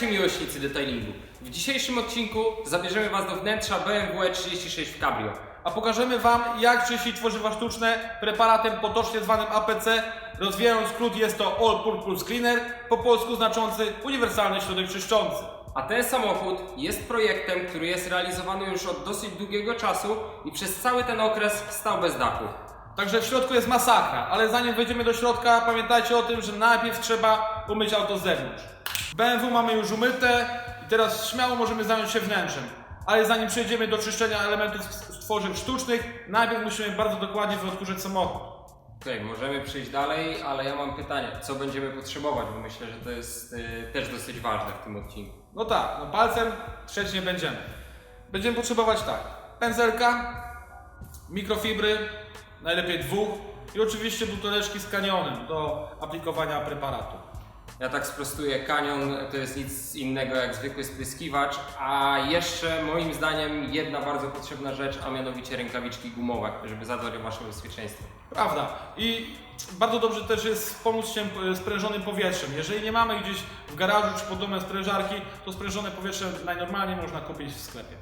Witajcie miłośnicy detailingu. W dzisiejszym odcinku zabierzemy Was do wnętrza BMW E36 w Cabrio. A pokażemy Wam, jak czyścić tworzywa sztuczne preparatem potocznie zwanym APC. Rozwijając skrót, jest to All Purpose Cleaner, po polsku znaczący uniwersalny środek czyszczący. A ten samochód jest projektem, który jest realizowany już od dosyć długiego czasu i przez cały ten okres stał bez dachu. Także w środku jest masakra, ale zanim wejdziemy do środka, pamiętajcie o tym, że najpierw trzeba umyć auto z zewnątrz. BMW mamy już umyte i teraz śmiało możemy zająć się wnętrzem. Ale zanim przejdziemy do czyszczenia elementów z tworzyw sztucznych, najpierw musimy bardzo dokładnie wyodkurzyć samochód. Okej, możemy przejść dalej, ale ja mam pytanie, co będziemy potrzebować, bo myślę, że to jest y, też dosyć ważne w tym odcinku. No tak, no palcem trzeć nie będziemy. Będziemy potrzebować tak, pędzelka, mikrofibry, najlepiej dwóch i oczywiście buteleczki z kanionem do aplikowania preparatu. Ja tak sprostuję, kanion to jest nic innego jak zwykły spryskiwacz, a jeszcze moim zdaniem jedna bardzo potrzebna rzecz, a mianowicie rękawiczki gumowe, żeby zadbać o Wasze bezpieczeństwo. Prawda. I bardzo dobrze też jest wspomóc się e, sprężonym powietrzem. Jeżeli nie mamy gdzieś w garażu czy pod domem sprężarki, to sprężone powietrze najnormalniej można kupić w sklepie.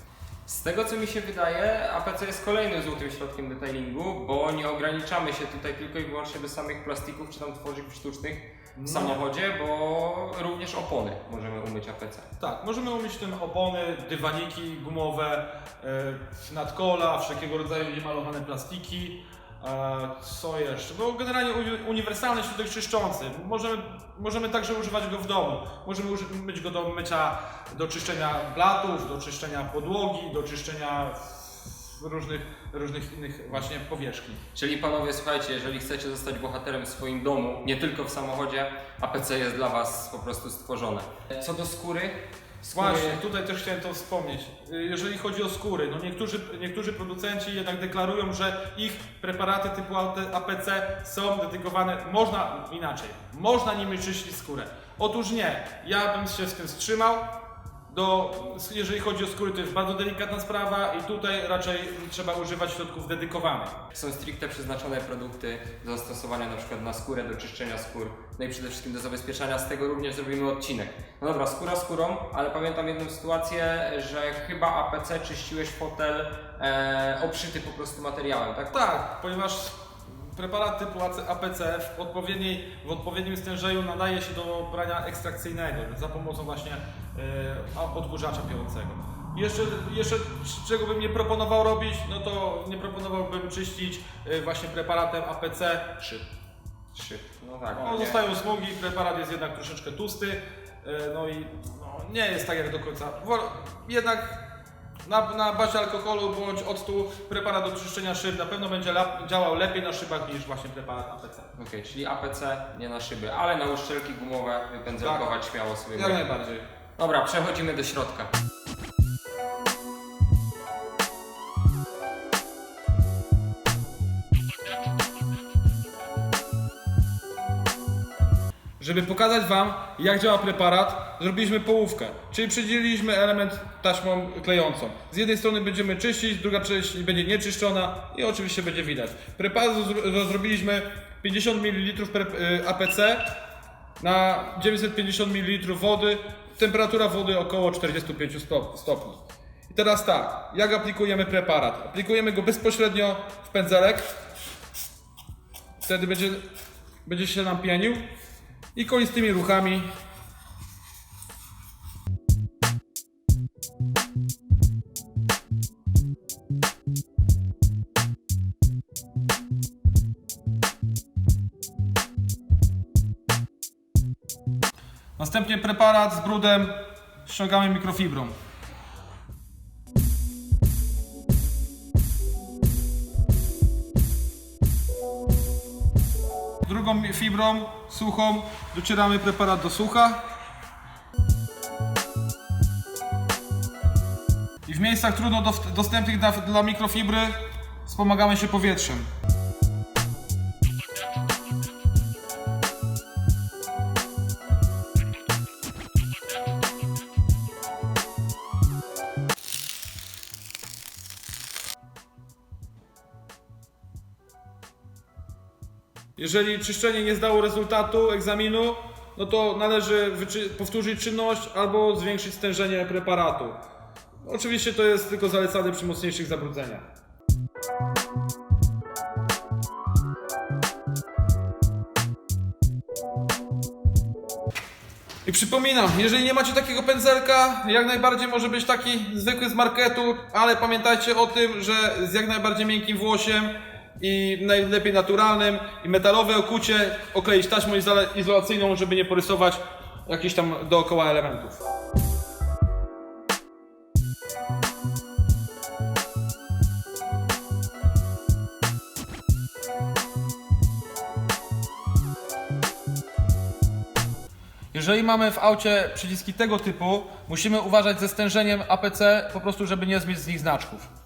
Z tego co mi się wydaje, APC jest kolejnym złotym środkiem detailingu, bo nie ograniczamy się tutaj tylko i wyłącznie do samych plastików czy tam tworzyw sztucznych w Nie. samochodzie, bo również opony możemy umyć APC. Tak, możemy umyć tym opony, dywaniki gumowe, e, nadkola, wszelkiego rodzaju niemalowane plastiki. E, co jeszcze? No generalnie uni- uniwersalny środek czyszczący. Możemy, możemy także używać go w domu. Możemy uży- myć go do mycia, do czyszczenia blatów, do czyszczenia podłogi, do czyszczenia różnych, różnych innych właśnie powierzchni. Czyli panowie, słuchajcie, jeżeli chcecie zostać bohaterem w swoim domu, nie tylko w samochodzie, APC jest dla was po prostu stworzone. Co do skóry, skóry Właśnie, tutaj też chciałem to wspomnieć. Y, Jeżeli chodzi o skóry, no niektórzy, niektórzy producenci jednak deklarują, że ich preparaty typu APC są dedykowane, można inaczej, można nimi czyścić skórę. Otóż nie, ja bym się z tym wstrzymał. Do, jeżeli chodzi o skóry, to jest bardzo delikatna sprawa i tutaj raczej trzeba używać środków dedykowanych. Są stricte przeznaczone produkty do zastosowania na przykład na skórę, do czyszczenia skór, no i przede wszystkim do zabezpieczania. Z tego również zrobimy odcinek. No dobra, skóra skórą, ale pamiętam jedną sytuację, że chyba APC czyściłeś fotel e, obszyty po prostu materiałem, tak? Tak, ponieważ preparat typu AC APC w, odpowiedniej, w odpowiednim stężeniu nadaje się do brania ekstrakcyjnego za pomocą właśnie e, odkurzacza. Jeszcze, jeszcze czego bym nie proponował robić, no to nie proponowałbym czyścić e, właśnie preparatem APC szyb. Trzy. No tak. No, zostają smugi, preparat jest jednak troszeczkę tłusty, e, no i no, nie jest tak jak do końca. Jednak na, na bazie alkoholu bądź octu preparat do czyszczenia szyb na pewno będzie lap, działał lepiej na szybach niż właśnie preparat APC. Okej, czyli APC nie na szyby, ale na uszczelki gumowe wypędzelkować śmiało sobie. Jak najbardziej. Dobra, przechodzimy do środka. Żeby pokazać Wam, jak działa preparat, zrobiliśmy połówkę, czyli przydzieliliśmy element taśmą klejącą. Z jednej strony będziemy czyścić, druga część będzie nieczyszczona i oczywiście będzie widać. Preparat zro- zrobiliśmy 50 ml APC na 950 ml wody, temperatura wody około 45 stop- stopni. I teraz tak, jak aplikujemy preparat? Aplikujemy go bezpośrednio w pędzelek, wtedy będzie, będzie się nam pienił i koistymi ruchami Następnie preparat z brudem ściągamy mikrofibrą. Drugą fibrą suchą docieramy preparat do sucha. I w miejscach trudno dost- dostępnych dla, dla mikrofibry wspomagamy się powietrzem. Jeżeli czyszczenie nie zdało rezultatu egzaminu, no to należy powtórzyć czynność albo zwiększyć stężenie preparatu. Oczywiście to jest tylko zalecane przy mocniejszych zabrudzeniach. I przypominam, jeżeli nie macie takiego pędzelka, jak najbardziej może być taki zwykły z marketu, ale pamiętajcie o tym, że z jak najbardziej miękkim włosiem i najlepiej naturalnym i metalowe okucie okleić taśmą izola- izolacyjną, żeby nie porysować jakichś tam dookoła elementów. Jeżeli mamy w aucie przyciski tego typu, musimy uważać ze stężeniem APC, po prostu żeby nie zbić z nich znaczków.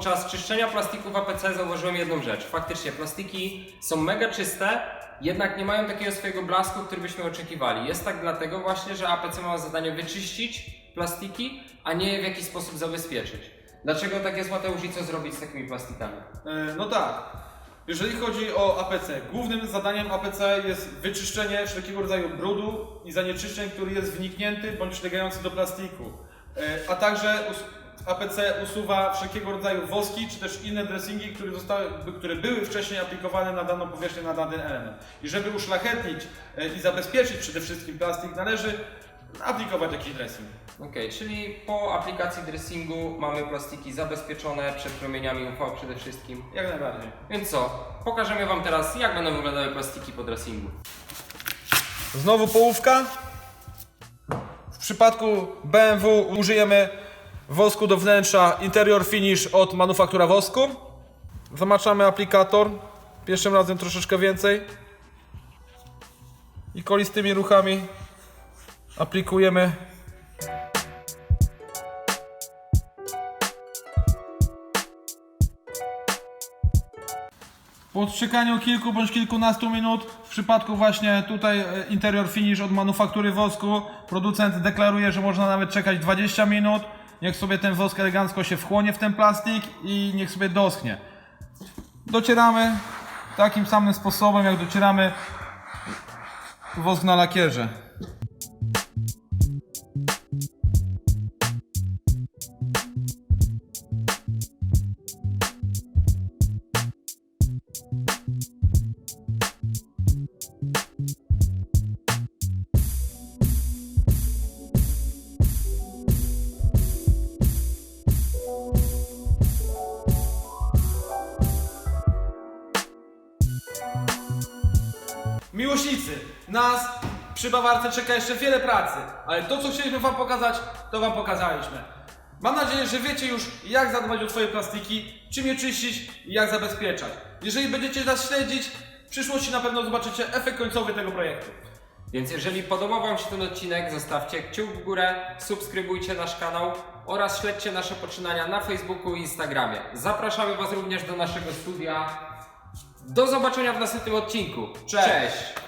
Podczas czyszczenia plastików APC zauważyłem jedną rzecz. Faktycznie plastiki są mega czyste, jednak nie mają takiego swojego blasku, który byśmy oczekiwali. Jest tak dlatego właśnie, że APC ma zadanie wyczyścić plastiki, a nie w jakiś sposób zabezpieczyć. Dlaczego tak jest Mateusz i co zrobić z takimi plastikami? E, No tak. Jeżeli chodzi o APC, głównym zadaniem APC jest wyczyszczenie wszelkiego rodzaju brudu i zanieczyszczeń, który jest wniknięty bądź przylegający do plastiku. E, A także APC usuwa wszelkiego rodzaju woski czy też inne dressingi, które, zostały, które były wcześniej aplikowane na daną powierzchnię, na dany element. I żeby uszlachetnić e, i zabezpieczyć przede wszystkim plastik, należy aplikować jakiś dressing. Okej, czyli po aplikacji dressingu mamy plastiki zabezpieczone przed promieniami UV przede wszystkim. Jak najbardziej. Więc co? Pokażemy Wam teraz, jak będą wyglądały plastiki po dressingu. Znowu połówka. W przypadku BMW użyjemy wosku do wnętrza Interior Finish od Manufaktura Wosku. Zamaczamy aplikator. Pierwszym razem troszeczkę więcej. I kolistymi ruchami aplikujemy Po odczekaniu kilku bądź kilkunastu minut, w przypadku właśnie tutaj e, interior finish od manufaktury wosku, producent deklaruje, że można nawet czekać 20 minut. Niech sobie ten wosk elegancko się wchłonie w ten plastik i niech sobie doschnie. Docieramy takim samym sposobem, jak docieramy wosk na lakierze. Miłośnicy, nas przy Bawarce czeka jeszcze wiele pracy, ale to co chcieliśmy Wam pokazać, to Wam pokazaliśmy. Mam nadzieję, że wiecie już jak zadbać o swoje plastiki, czym je czyścić i jak zabezpieczać. Jeżeli będziecie nas śledzić, w przyszłości na pewno zobaczycie efekt końcowy tego projektu. Więc jeżeli podobał Wam się ten odcinek, zostawcie kciuk w górę, subskrybujcie nasz kanał oraz śledźcie nasze poczynania na Facebooku i Instagramie. Zapraszamy Was również do naszego studia. Do zobaczenia w następnym odcinku. Cześć. Cześć.